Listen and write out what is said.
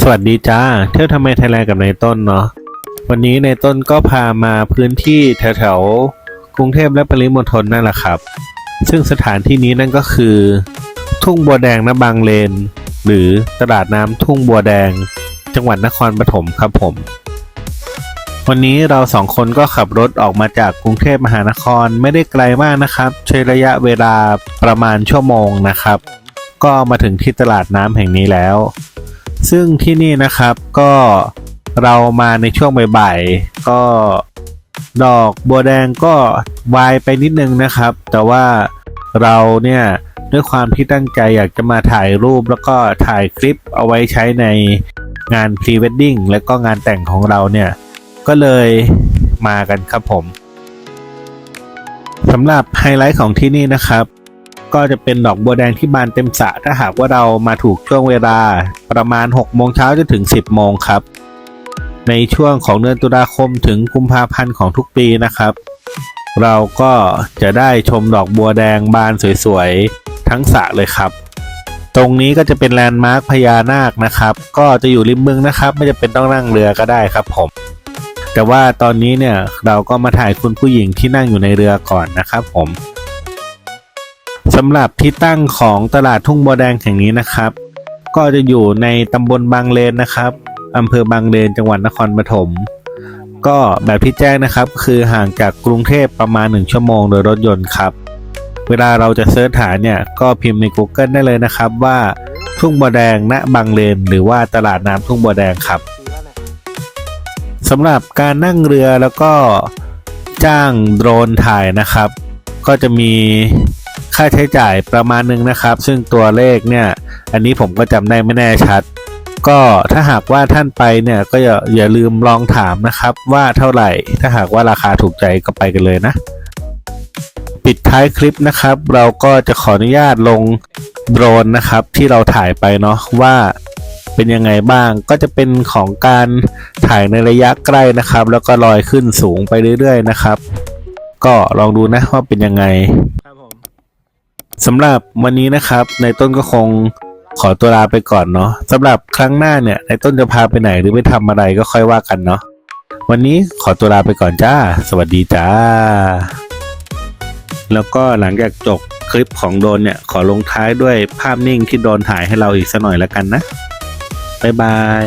สวัสดีจ้า เที่ยวทำไมไทยแลนด์กับในต้นเนาะวันนี้ในต้นก็พามาพื้นที่แถวๆกรุงเทพและปริมณฑลนั่นแหละครับ ซึ่งสถานที่นี้นั่นก็คือ ทุ่งบัวแดงนะบางเลน หรือตลาดน้ำทุ่งบัวแดง จังหวัดนครปฐมครับผม วันนี้เราสองคนก็ขับรถออกมาจากกรุงเทพมหานครไม่ได้ไกลมากนะครับ ใช้ระยะเวลาประมาณชั่วโมงนะครับ ก็มาถึงที่ตลาดน้ำแห่งนี้แล้ว ซึ่งที่นี่นะครับก็เรามาในช่วงบ่ายๆก็ดอกบัวแดงก็วายไปนิดนึงนะครับ แต่ว่าเราเนี่ยด้วยความที่ตั้งใจอยากจะมาถ่ายรูปแล้วก็ถ่ายคลิปเอาไว้ใช้ในงานพรีเวดดิ้งและก็งานแต่งของเราเนี่ย ก็เลยมากันครับผมสำหรับไฮไลท์ของที่นี่นะครับ ก็จะเป็นดอกบัวแดงที่บานเต็มสระถ้าหากว่าเรามาถูกช่วงเวลาประมาณ 6 โมงเช้าจนถึง 10 โมงครับ ในช่วงของเดือนตุลาคมถึงกุมภาพันธ์ของทุกปีนะครับ เราก็จะได้ชมดอกบัวแดงบานสวยๆ ทั้งสระเลยครับ ตรงนี้ก็จะเป็นแลนด์มาร์คพญานาคนะครับ ก็จะอยู่ริมบึงนะครับ ไม่จะเป็นต้องนั่งเรือก็ได้ครับผมแต่ว่าตอนนี้เนี่ยเราก็มาถ่ายคุณผู้หญิงที่นั่งอยู่ในเรือก่อนนะครับผม สำหรับที่ตั้งของตลาดทุ่งบัวแดงแห่งนี้นะครับ ก็จะอยู่ในตำบลบางเลนนะครับอำเภอบางเลนจังหวัดนครปฐมก็แบบที่แจ้งนะครับ คือห่างจากกรุงเทพประมาณ 1 ชั่วโมงโดยรถยนต์ครับ เวลาเราจะเสิร์ชหาเนี่ยก็พิมพ์ใน Google ได้เลยนะครับว่าทุ่งบัวแดงณบางเลน หรือว่าตลาดน้ำทุ่งบัวแดงครับสำหรับการนั่งเรือแล้วก็จ้างโดรนถ่ายนะครับ ก็จะมี ค่าใช้จ่ายประมาณหนึ่งนะครับ ซึ่งตัวเลขเนี่ย อันนี้ผมก็จำได้ไม่แน่ชัด ก็ถ้าหากว่าท่านไปเนี่ยก็อย่าอย่าลืมลองถามนะครับ ว่าเท่าไหร่ ถ้าหากว่าราคาถูกใจก็ไปกันเลยนะ ปิดท้ายคลิปนะครับ เราก็จะขออนุญาตลงโดรนนะครับ ที่เราถ่ายไปเนาะว่าเป็นยังไงบ้างก็จะเป็นของการถ่ายในระยะใกล้นะครับ แล้วก็ลอยขึ้นสูงไปเรื่อยๆนะครับ ก็ลองดูนะว่าเป็นยังไง สำหรับวันนี้นะครับในต้นก็คงขอตัวลาไปก่อนเนาะสำหรับครั้งหน้าเนี่ยในต้นจะพาไปไหนหรือไปทำอะไรก็ค่อยว่ากันเนาะวันนี้ขอตัวลาไปก่อนจ้า สวัสดีจ้า แล้วก็หลังจากจบคลิปของโดนเนี่ย ขอลงท้ายด้วยภาพนิ่งที่โดนถ่ายให้เราอีกสักหน่อยแล้วกันนะ บ๊ายบาย